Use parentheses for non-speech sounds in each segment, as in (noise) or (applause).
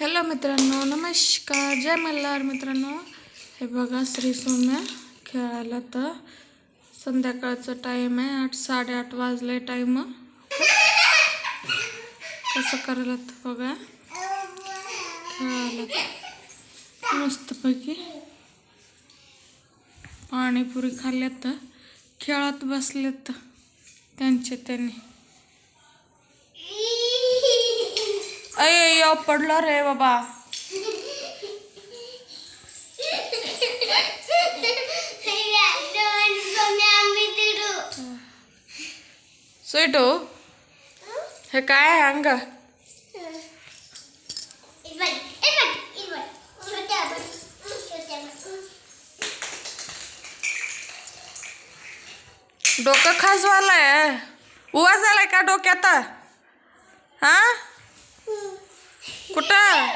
Hello मित्रांनो. नमस्कार. जय मल्हार मित्रांनो. हे बघा श्री सौम्या खेळायला तर संध्याकाळचं टाईम आहे. आठ साडेआठ वाजले टाईम कसं करायला तर बघा? खेळायला तर. मस्तपैकी पाणीपुरी खाल्ल्यात तर खेळत बसलेत त्यांचे त्यांनी. अय पडलं रे बाबा. स्वीटू हे काय आहे अंग? डोकं खाजवालंय. उवा झालाय का डोक्यात? हा? कुठं?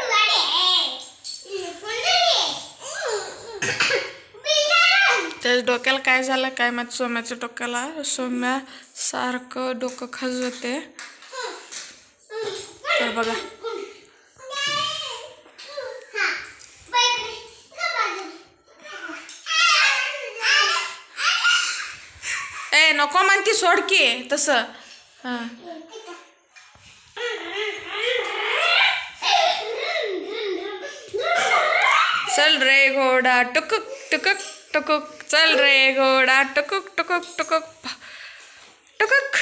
त्याच्या डोक्याला काय झालं? काय माहीत? सोम्याच्या डोक्याला. सोम्या सारखं डोकं खाजवते. तर बघा. ए नको म्हणती सोड की. तसं. हां. चल रे घोडा टुकुक टुकुक टुकुक. चल रे घोडा टुकुक टुकुक टुकुक. टुकुक.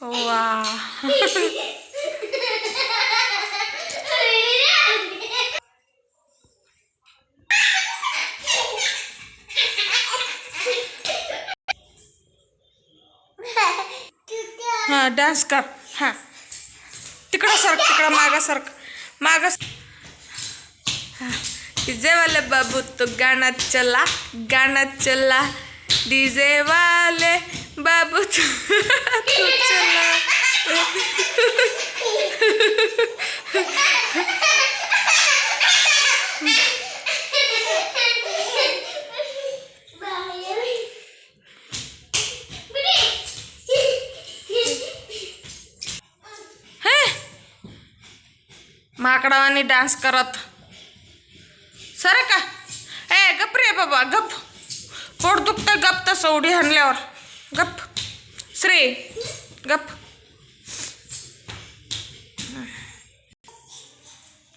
वा. हां डान्स कर. हां. तिकडं सारखं तिकडं मागं सरक. मागं डीजे वाले बाबू तो गाना चला गाना चला. डीजे वाले बाबू तो, तो चला माकडावानी डान्स करत. सर का? ए गप रे बाबा गप. पोट दुखतं गप तसं उडी हाणल्यावर गप. श्री गप.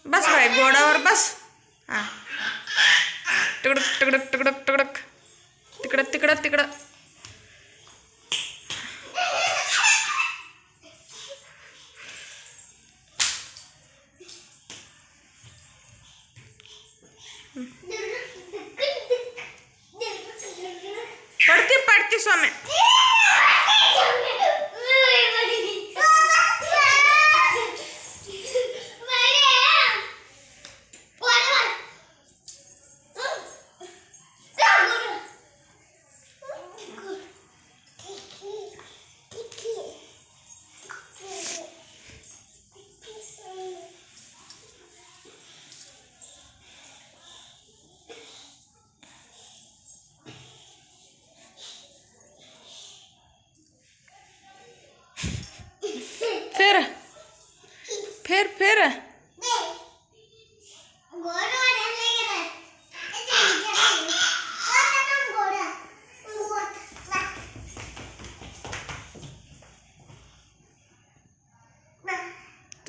बस बाय घोड्यावर बस. हां. तिकडक तिकडक तिकडक तिकडक तिकडं तिकडं तिकडं. पडती पडती स्वामी. (laughs)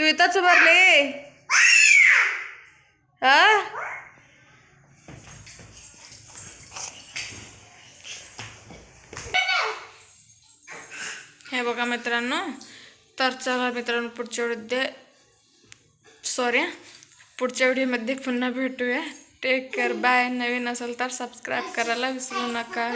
तू इथंच भरले हा? हे बघा मित्रांनो तर चला मित्रांनो पुढच्या व्हिडिओ सॉरी पुढच्या व्हिडिओमध्ये पुन्हा भेटूया. टेक केअर बाय नवीन असेल तर सबस्क्राईब करायला विसरू नका.